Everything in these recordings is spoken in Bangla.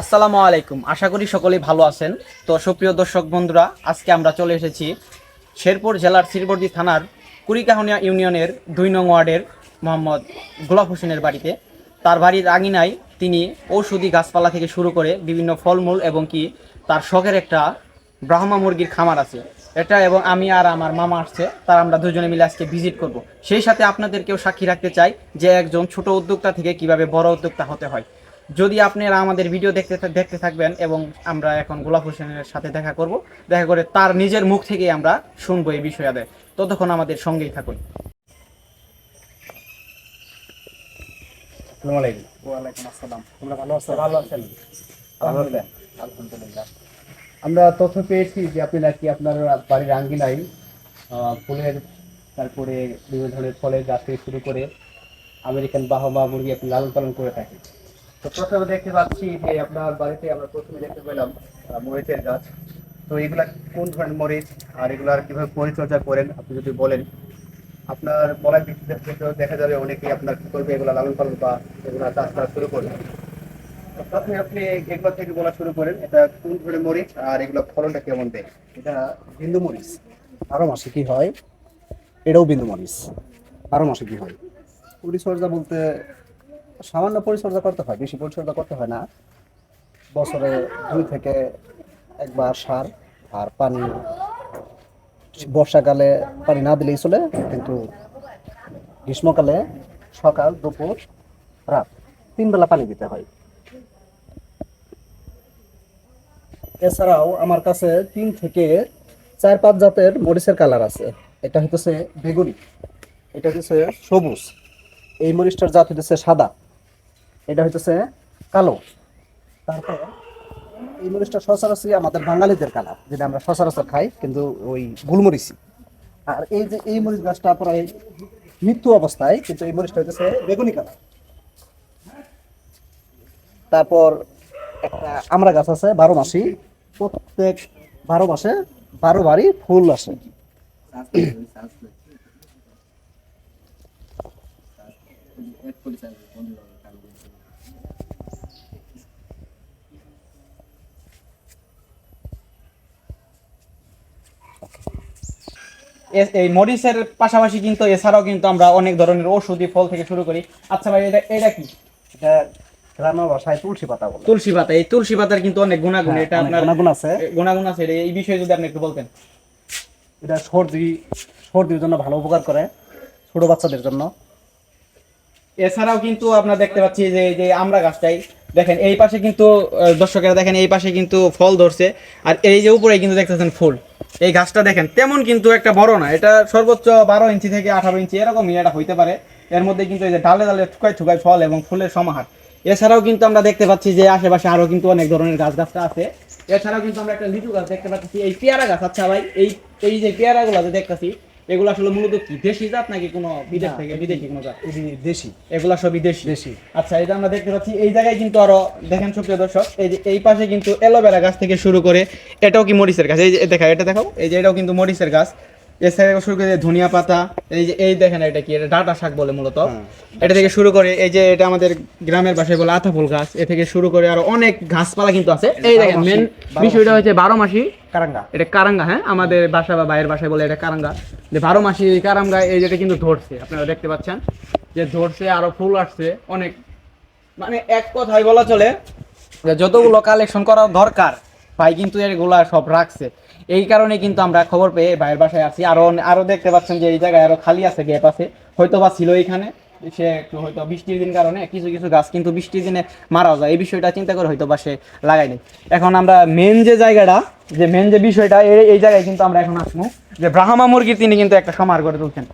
আসসালামু আলাইকুম। আশা করি সকলেই ভালো আছেন। তো সুপ্রিয় দর্শক বন্ধুরা, আজকে আমরা চলে এসেছি শেরপুর জেলার শিরবর্দি থানার কুড়িকাহনিয়া ইউনিয়নের দুই নং ওয়ার্ডের মোহাম্মদ গোলাপ হোসেনের বাড়িতে। তার বাড়ির আঙিনায় তিনি ঔষধি গাছপালা থেকে শুরু করে বিভিন্ন ফলমূল এবং কি তার শখের একটা ব্রাহ্মা মুরগির খামার আছে। এটা এবং আমি আর আমার মামা আসছে, তার আমরা দুজনে মিলে আজকে ভিজিট করব। সেই সাথে আপনাদেরকেও সাক্ষী রাখতে চাই যে একজন ছোট উদ্যোক্তা থেকে কীভাবে বড় উদ্যোক্তা হতে হয়। যদি আপনারা আমাদের ভিডিও দেখতে দেখতে থাকবেন এবং আমরা এখন গোলাপ হোসেনের সাথে দেখা করব দেখা করে তার নিজের মুখ থেকেই আমরা শুনব এই বিষয়াদে ততক্ষণ আমাদের সঙ্গেই থাকুন। আসসালামু আলাইকুম। ওয়ালাইকুম আসসালাম। তোমরা ভালো আছো? ভালো আছেন আলহামদুলিল্লাহ। আলহামদুলিল্লাহ। আমরা তথ্য পেয়েছি যে আপনি নাকি আপনার বাড়ির আঙ্গিনায় আহ, ফুলের তারপরে বিভিন্ন ধরনের ফলের গাছ থেকে শুরু করে আমেরিকান বাহমা মুরগি আপনি লালন পালন করে থাকেন। তো প্রথমে দেখতে পাচ্ছি যে আপনার বাড়িতে আমরা প্রথমে দেখতে পেলাম মরিচের গাছ। তো এগুলা কোন ধরনের মরিচ আর এগুলার কীভাবে পরিচর্যা করেন, আপনি যদি বলেন। আপনার বলার ভিত্তিতে দেখা যাবে অনেকেই আপনার কি করবে, এগুলা লালন পালন বা এগুলা চাষ করা শুরু করবে। প্রথমে আপনি এগুলো থেকে বলা শুরু করেন, এটা কোন ধরনের মরিচ আর এগুলো ফলনটা কেমন দেয়? এটা বিন্দু মরিচ। বারো মাসে কি হয়? এটাও বিন্দু মরিচ। বারো মাসে কি হয়? পরিচর্যা বলতে সামান্য পরিচর্যা করতে হয়, বেশি পরিচর্যা করতে হয় না। বছরে দুই থেকে একবার সার আর পানি। বর্ষাকালে পানি না দিলেই চলে, কিন্তু গ্রীষ্মকালে সকাল, দুপুর, রাত তিন বেলা পানি দিতে হয়। এছাড়াও আমার কাছে তিন থেকে চার পাঁচ জাতের মরিচের কালার আছে। এটা হইতেছে বেগুনি, এটা হইতেছে সবুজ। এই মরিচটার জাত হইতেছে সাদা। এটা হইতেছে কালো। তারপর এই মরিচটা সচরাচর আমাদের বাঙালিদের কালার যেটা আমরা সচরাচর খাই, কিন্তু ওই গুলমরিচি আর এই যে এই মরিচ গাছটা প্রায় মৃত্যু অবস্থায়, কিন্তু এই মরিচটা হইতেছে বেগুনি কালার তারপর একটা আমরা গাছ আছে, বারো মাসি। প্রত্যেক বারো মাসে বারো বারই ফুল আসে। এ- এই মরিচের পাশাপাশি কিন্তু এছাড়াও কিন্তু আমরা অনেক ধরনের ঔষধি ফল থেকে শুরু করি। আচ্ছা ভাই এটা এটা কি? এটা ভাষায় তুলসী পাতা বলে। তুলসী পাতা। এই তুলসী পাতার কিন্তু অনেক গুণাগুণ। হ্যাঁ, এটা আপনার গুণাগুণ আছে। গুণাগুণ আছে। এই বিষয়ে যদি আপনি একটু বলতেন। এটা সর্দি সর্দির জন্য ভালো উপকার করে ছোট বাচ্চাদের জন্য। এছাড়াও কিন্তু আপনারা দেখতে পাচ্ছি যে যে আমরা গাছটাই, দেখেন এই পাশে কিন্তু দর্শকেরা দেখেন এই পাশে কিন্তু ফল ধরছে, আর এই যে উপরে কিন্তু দেখতেছেন ফুল। এই গাছটা দেখেন, তেমন কিন্তু একটা বড় না, এটা সর্বোচ্চ বারো ইঞ্চি থেকে আঠারো ইঞ্চি এরকমই এটা হইতে পারে। এর মধ্যে কিন্তু এই যে ডালে ডালে ঠুকাই ঠুকাই ফল এবং ফুলের সমাহার। এছাড়াও কিন্তু আমরা দেখতে পাচ্ছি যে আশেপাশে আরও কিন্তু অনেক ধরনের গাছ গাছটা আছে। এছাড়াও কিন্তু আমরা একটা লিচু গাছ দেখতে পাচ্ছি, এই পেয়ারা গাছ আচ্ছা ভাই, এই এই যে পেয়ারাগুলো দেখতেছি এগুলো আসলে মূলত কি দেশি জাত নাকি কোনো বিদেশ থেকে বিদেশি কোনো জাত? দেশি। এগুলা সবই দেশি? দেশি। আচ্ছা এটা আমরা দেখতে পাচ্ছি এই জায়গায় কিন্তু আরও দেখেন সুপ্রিয় দর্শক এই যে এই পাশে কিন্তু অ্যালোভেরা গাছ থেকে শুরু করে এটাও কি মরিচের গাছ? এই যে দেখা এটা দেখাও? এই যে এটাও কিন্তু মরিচের গাছ। এছাড়া শুরু করে ধনিয়া পাতা এই যে এই দেখেন এটা কি এটা ডাটা শাক বলে মূলত। এটা থেকে শুরু করে এই যে এটা আমাদের গ্রামের বাসায় বলে আতা ফুল গাছ এ থেকে শুরু করে আরও অনেক গাছপালা কিন্তু আছে। এই দেখেন মেন বিষয়টা হচ্ছে বারো মাসি। কারাঙ্গা। এটা কারাঙ্গা হ্যাঁ? আমাদের বাসা বা বাইরের বাসায় বলে এটা কারাঙ্গা। যে বারো মাসি কারাঙ্গা এই যেটা কিন্তু ধরছে আপনারা দেখতে পাচ্ছেন। যে ধরছে আরও ফুল আসছে অনেক। মানে এক কথায় বলা চলে যে যতগুলো কালেকশন করা দরকার ভাই কিন্তু এগুলা সব রাখছে। এই কারণে কিন্তু আমরা খবর পেয়ে ভাইয়ের বাসায় আছি আরও আরও দেখতে পাচ্ছেন যে এই জায়গায় আরও খালি আছে গ্যাপ আছে। হয়তো বা ছিল এখানে, সে একটু হয়তো বৃষ্টির দিন কারণে কিছু কিছু গাছ কিন্তু বৃষ্টির দিনে মারাও যায়। এই বিষয়টা চিন্তা করে হয়তো বা সে লাগায়নি এখন আমরা মেন যে জায়গাটা, যে মেন যে বিষয়টা এই- এই জায়গায় কিন্তু আমরা এখন আসব। যে ব্রাহ্মা মুরগির তিনি কিন্তু একটা সমার করে তুলছেন।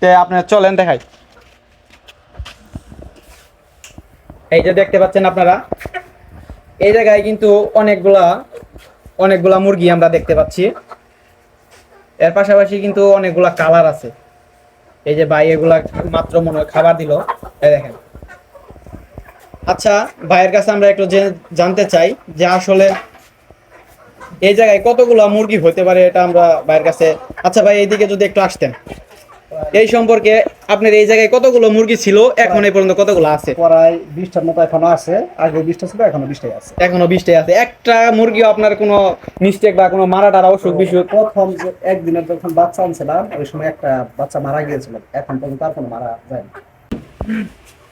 তে আপনার চলেন দেখাই। এই যে দেখতে পাচ্ছেন আপনারা, এই জায়গায় কিন্তু অনেকগুলা অনেকগুলা মুরগি আমরা দেখতে পাচ্ছি। এর পাশাপাশি কিন্তু অনেকগুলা কালার আছে। এই যে ভাই এগুলা মাত্র মনে হয় খাবার দিল। এই দেখেন। আচ্ছা ভাইয়ের কাছে আমরা একটু জানতে চাই যে আসলে এই জায়গায় কতগুলা মুরগি হতে পারে এটা আমরা ভাইয়ের কাছে আচ্ছা ভাই, এইদিকে যদি একটু আসতেন। এই সম্পর্কে আপনার এই জায়গায় কতগুলো মুরগি ছিল? এখন এই পর্যন্ত কতগুলো আছে? প্রায় বিশটার মতো এখনও আছে। আগে বিশটা ছিল এখনও বিশটাই আছে। এখনও বিশটাই আছে। একটা মুরগি আপনার কোনো মিস্টেক বা কোনো মারা টারা অসুখ বিসুখ? প্রথম যে একদিনের যখন বাচ্চা আনছিলাম ওই সময় একটা বাচ্চা মারা গিয়েছিল। এখন পর্যন্ত আর কোনো মারা যায় না।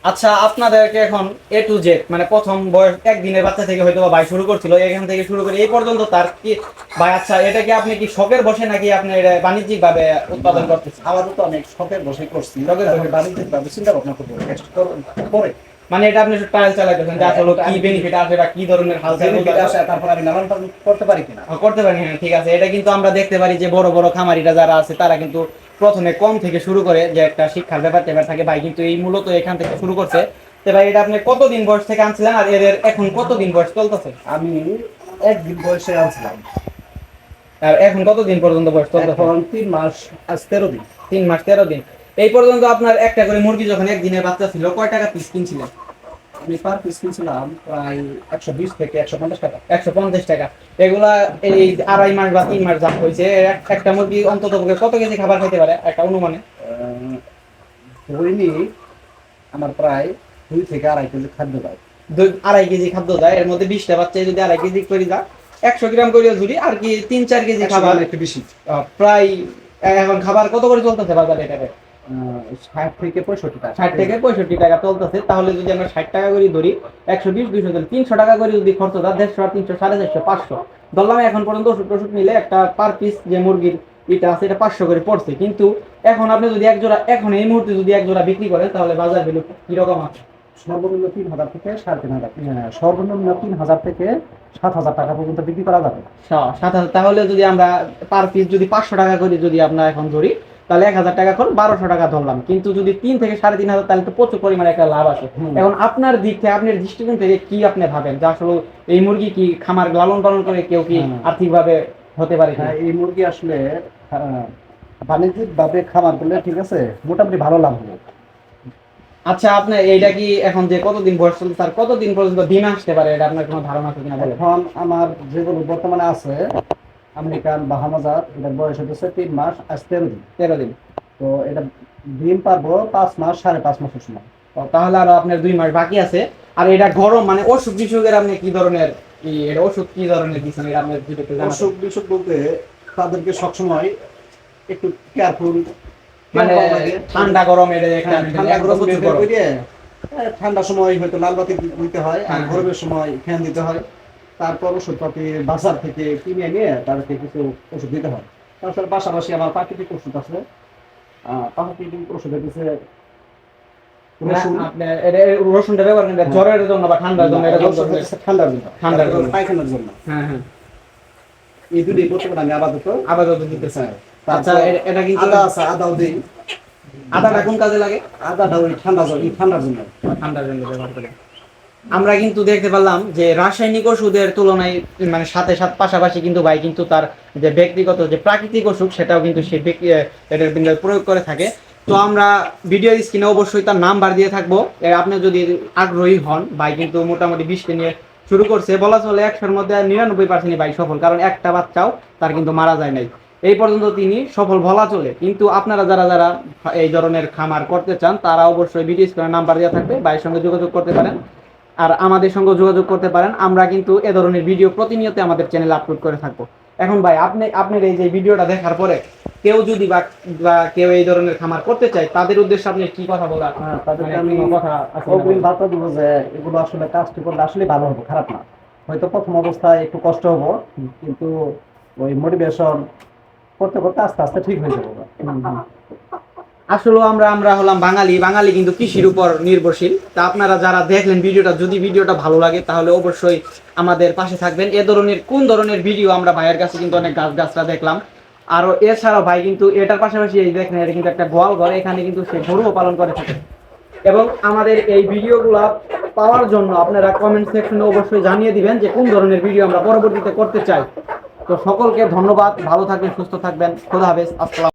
আচ্ছা আপনাদেরকে এখন এ টু জেড মানে প্রথম বয়স একদিনের বাচ্চা থেকে হয়তো ভাই শুরু করছিল এখান থেকে শুরু করে এই পর্যন্ত তার কি ভাই আচ্ছা এটা কি আপনি কি শখের বসে নাকি আপনি এটা বাণিজ্যিক ভাবে উৎপাদন করতেছেন? আমাদের তো অনেক শখের বসে করছি। বাণিজ্যিক ভাবে চিন্তা ভাবনা করব পরে মানে এটা আপনি ট্রায়াল চালাইতেছেন যে আসলে কি বেনিফিট আছে বা কি ধরনের হাল benefit আসে, তারপর আমি লালন পালন করতে পারি কিনা। করতে পারি হ্যাঁ ঠিক আছে এটা কিন্তু আমরা দেখতে পারি যে বড় বড় খামারিরা যারা আছে তারা কিন্তু প্রথমে কম থেকে শুরু করে যে একটা শিক্ষার ব্যাপার ট্যাপার থাকে ভাই কিন্তু এই মূলত এখান থেকে শুরু করছে। তো ভাই এটা আপনি কতদিন বয়স থেকে আনছিলেন আর এদের এখন কতদিন বয়স চলতেছে? আমি একদিন বয়সে আনছিলাম। আর এখন কতদিন পর্যন্ত বয়স চলতেছে? এখন তিন মাস আজ তেরো দিন। তিন মাস তেরো দিন। এই পর্যন্ত আপনার একটা করে মুরগি যখন একদিনের বাচ্চা ছিল কয় টাকা পিস কিনছিলেন? আমি পার পিস কিনছিলাম প্রায় একশো বিশ থেকে একশো পঞ্চাশ টাকা একশো পঞ্চাশ টাকা। এগুলা এই আড়াই মাস বা তিন মাস দাম হয়েছে। একটা মুরগি অন্তত কত কেজি খাবার খেতে পারে? একটা অনুমানে। দৈনিক আমার প্রায় দুই থেকে আড়াই কেজি খাদ্য দেয়। দুই আড়াই কেজি খাদ্য যায় এর মধ্যে বিশটা বাচ্চা যদি আড়াই কেজি করে যায় একশো গ্রাম করে ঝুড়ি আর কি তিন চার কেজি খাবার একটু বেশি। প্রায় এখন খাবার কত করে চলতেছে বাজারে এটাকে ষাট থেকে পঁয়ষট্টি টাকা। ষাট থেকে পঁয়ষট্টি টাকা চলতেছে। তাহলে যদি আমরা ষাট টাকা করে ধরি একশো বিশ দুইশো তিনশো টাকা করে যদি খরচ হয় দেড়শো তিনশো সাড়ে চারশো পাঁচশো। ধরলাম এখন পর্যন্ত ওষুধ টষুধ নিলে একটা পার পিস যে মুরগির এটা আছে এটা পাঁচশো করে পড়ছে। কিন্তু এখন আপনি যদি এক জোড়া এখন এই মুহূর্তে যদি এক জোড়া বিক্রি করেন তাহলে বাজার ভ্যালু কীরকম আছে? সর্বনিম্ন তিন হাজার থেকে সাড়ে তিন হাজার সর্বনিম্ন তিন হাজার থেকে সাত হাজার টাকা পর্যন্ত বিক্রি করা যাবে। সাত হাজার। তাহলে যদি আমরা পার পিস যদি পাঁচশো টাকা করে যদি আমরা এখন ধরি তাহলে এক হাজার টাকা করে বারোশো টাকা ধরলাম। কিন্তু যদি তিন থেকে সাড়ে তিন হাজার তাহলে তো প্রচুর পরিমাণে একটা লাভ আছে। এখন আপনার দিক থেকে আপনার দৃষ্টিকোণ থেকে কি আপনি ভাবেন? যে আসলে এই মুরগি কি খামার লালন পালন করে কেউ কি। আর্থিকভাবে হতে পারে হ্যাঁ, এই মুরগি আসলে বাণিজ্যিক ভাবে খামার করলে ঠিক আছে মোটামুটি ভালো লাভ হবে। আচ্ছা আপনি এইটা কি এখন যে কতদিন বয়স চলছে তার কতদিন পর্যন্ত দিন আসতে পারে? এটা আপনার কোনো ধারণা আছে কিনা এখন আমার যেগুলো বর্তমানে আছে আমেরিকান বাহামাজার এটার বয়স হচ্ছে তিন মাস আজ তেরো দিন। তেরো দিন। তো এটা ডিম পারব পাঁচ মাস সাড়ে পাঁচ মাসের সময়। তাহলে আরও আপনার দুই মাস বাকি আছে। আর এটা গরম মানে অসুখ বিসুখের আপনি কি ধরনের এটা ওষুধ কি ধরনের দিচ্ছেন এটা আপনার যদি অসুখ বিসুখ বলতে তাদেরকে সবসময় একটু কেয়ারফুল মানে ঠান্ডা গরম এটা একটা ঠান্ডা গরম প্রচুর বের গরম। করে এ, ঠান্ডার সময় হয়তো লাল বাতি দিতে হয় আর হ্যাঁ। গরমের সময় ফ্যান দিতে হয়। তারপর ওষুধপাতি বাজার থেকে কিনে নিয়ে তাদেরকে কিছু ওষুধ দিতে হয়। তাছাড়া পাশাপাশি আমার প্রাকৃতিক ওষুধ আছে। প্রাকৃতিক ওষুধের কিছু রসুন। আপনি এটা রসুনটা ব্যবহার করেন জ্বরের জন্য বা ঠান্ডার জন্য এটা রসুন হচ্ছে ঠান্ডার জন্য ঠান্ডার জন্য। পায়খানার জন্য। হ্যাঁ হ্যাঁ। এই দুটি বর্তমানে আমি আপাতত আপাতত দিতেছে। আচ্ছা এ- এটা কিন্তু আদা আছে আদাও দিই। আদাটা কোন কাজে লাগে? আদাটা ওই ঠান্ডা ঠান্ডার জন্য। ঠান্ডার জন্য ব্যবহার করে। আমরা কিন্তু দেখতে পারলাম যে রাসায়নিক ওষুধের তুলনায় মানে সাথে সাথে পাশাপাশি কিন্তু ভাই কিন্তু তার যে ব্যক্তিগত যে প্রাকৃতিক ওষুধ, সেটাও কিন্তু সে ব্যক্তি প্রয়োগ করে থাকে। তো আমরা ভিডিও স্ক্রিনে অবশ্যই তার নাম্বার দিয়ে থাকব। আপনি যদি আগ্রহী হন, ভাই কিন্তু মোটামুটি বিশকে নিয়ে শুরু করছে। বলা চলে একশোর মধ্যে নিরানব্বই পার্সেন্টই ভাই সফল, কারণ একটা বাচ্চাও তার কিন্তু মারা যায় নাই। এই পর্যন্ত তিনি সফল বলা চলে। কিন্তু আপনারা যারা যারা এই ধরনের খামার করতে চান, তারা অবশ্যই ভিডিও স্ক্রিনে নাম্বার দেওয়া থাকবে। ভাইয়ের সঙ্গে যোগাযোগ করতে পারেন। আর আমাদের সঙ্গে যোগাযোগ করতে পারেন। আমরা কিন্তু এ ধরনের ভিডিও প্রতিনিয়ত আমাদের চ্যানেলে আপলোড করে থাকব। এখন ভাই আপনি আপনার এই যে ভিডিওটা দেখার পরে কেউ যদি বা কেউ এই ধরনের খামার করতে চায় তাদের উদ্দেশ্যে আপনি কি কথা বলার হ্যাঁ, তাদেরকে মানে আমি কথা অগ্রিম বার্তা দেবো যে এগুলো আসলে কাজটি করলে আসলে ভালো হবে খারাপ না। হয়তো প্রথম অবস্থায় একটু কষ্ট হব কিন্তু ওই মোটিভেশন করতে করতে আস্তে আস্তে ঠিক হয়ে যাব। আসলে আমরা আমরা হলাম বাঙালি। বাঙালি কিন্তু কৃষির উপর নির্ভরশীল। তা আপনারা যারা দেখলেন ভিডিওটা, যদি ভিডিওটা ভালো লাগে, তাহলে অবশ্যই আমাদের পাশে থাকবেন। এ ধরনের, কোন ধরনের ভিডিও আমরা ভাইয়ের কাছে কিন্তু অনেক গাছ গাছরা দেখলাম। আর এছাড়াও ভাই কিন্তু এটার পাশাপাশি এই দেখেন, এটা কিন্তু একটা গোয়াল ঘর। এখানে কিন্তু সে গরুও পালন করে থাকে। এবং আমাদের এই ভিডিওগুলো পাওয়ার জন্য আপনারা কমেন্ট সেকশনে অবশ্যই জানিয়ে দিবেন যে কোন ধরনের ভিডিও আমরা পরবর্তীতে করতে চাই। তো সকলকে ধন্যবাদ। ভালো থাকবেন, সুস্থ থাকবেন। খোদা হাফেজ। আসসালাম